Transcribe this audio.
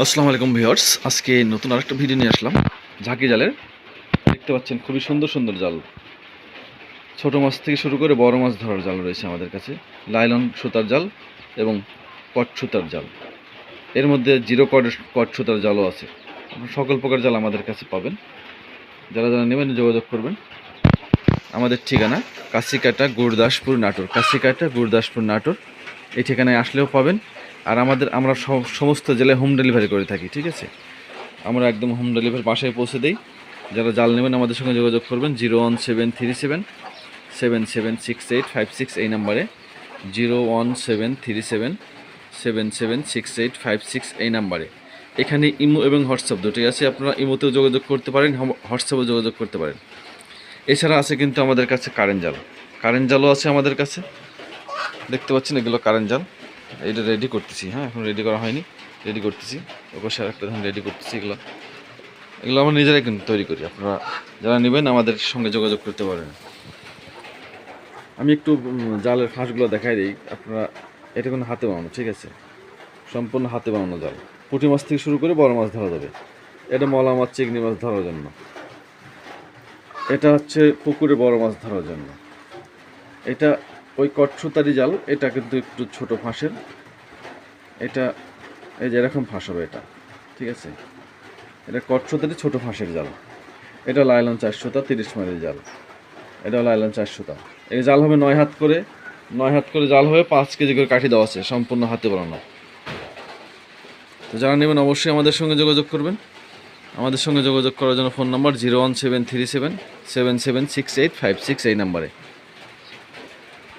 আসসালামু আলাইকুম ভিউয়ার্স, আজকে নতুন আরেকটা ভিডিও নিয়ে আসলাম। ঝাঁকি জালের, দেখতে পাচ্ছেন খুবই সুন্দর সুন্দর জাল। ছোট মাছ থেকে শুরু করে বড় মাছ ধরার জাল রয়েছে আমাদের কাছে। লাইলন সুতার জাল এবং কট সুতার জাল। এর মধ্যে জিরো কট কট সুতার জালও আছে। সকল প্রকার জাল আমাদের কাছে পাবেন। যারা যারা নেবেন যোগাযোগ করবেন। আমাদের ঠিকানা কাশিকাটা গুরদাসপুর নাটোর, কাশিকাটা গুরদাসপুর নাটোর। এই ঠিকানায় আসলেও পাবেন। আর আমাদের, আমরা সমস্ত জেলায় হোম ডেলিভারি করে থাকি, ঠিক আছে? আমরা একদম হোম ডেলিভারি বাসায় পৌঁছে দিই। যারা জাল নেবেন, আমাদের সঙ্গে যোগাযোগ করবেন zero one seven three seven seven seven six eight five six এই নাম্বারে। Zero one seven three seven seven seven six eight five six এই নাম্বারে। এখানে ইমো এবং হোয়াটসঅ্যাপ দুটোই আছে, আপনারা ইমোতেও যোগাযোগ করতে পারেন হোয়াটসঅ্যাপেও যোগাযোগ করতে পারেন। এছাড়া আছে কিন্তু আমাদের কাছে কারেন্ট জাল। কারেন্ট জালও আছে আমাদের কাছে। দেখতে পাচ্ছেন এগুলো কারেন্ট জাল। এটা রেডি করতেছি হ্যাঁ এখন রেডি করা হয়নি রেডি করতেছি। ওপাশে একটা ধান রেডি করতেছি, এগুলো এগুলো আমরা নিজেরাই কিন্তু তৈরি করি, আপনারা যারা নেবেন আমাদের সঙ্গে যোগাযোগ করতে পারেন। আমি একটু জালের ফাঁসগুলো দেখাই দিই, আপনারা, এটা কোনো হাতে বানানো, ঠিক আছে? সম্পূর্ণ হাতে বানানো জাল। পুঁটি মাছ থেকে শুরু করে বড় মাছ ধরা যাবে। এটা মলা মাছ, চিংড়ি মাছ ধরার জন্য। এটা হচ্ছে পুকুরে বড় মাছ ধরার জন্য। এটা ওই কটসুতারি জাল, এটা কিন্তু একটু ছোট ফাঁসের। এটা, এই যে এরকম ফাঁস হবে এটা, ঠিক আছে? এটা কটসুতারি ছোট ফাঁসের জাল। এটা লাইলন চারশোতা, তিরিশ মাইলের জাল। এটা লাইলন চারশোতা। এই জাল হবে নয় হাত করে, নয় হাত করে জাল হবে পাঁচ কেজি করে কাঠি দেওয়া আছে, সম্পূর্ণ হাতে বানানো। তো যারা নেবেন অবশ্যই আমাদের সঙ্গে যোগাযোগ করবেন। আমাদের সঙ্গে যোগাযোগ করার জন্য phone number zero one seven three seven seven seven six eight five six এই নাম্বারে।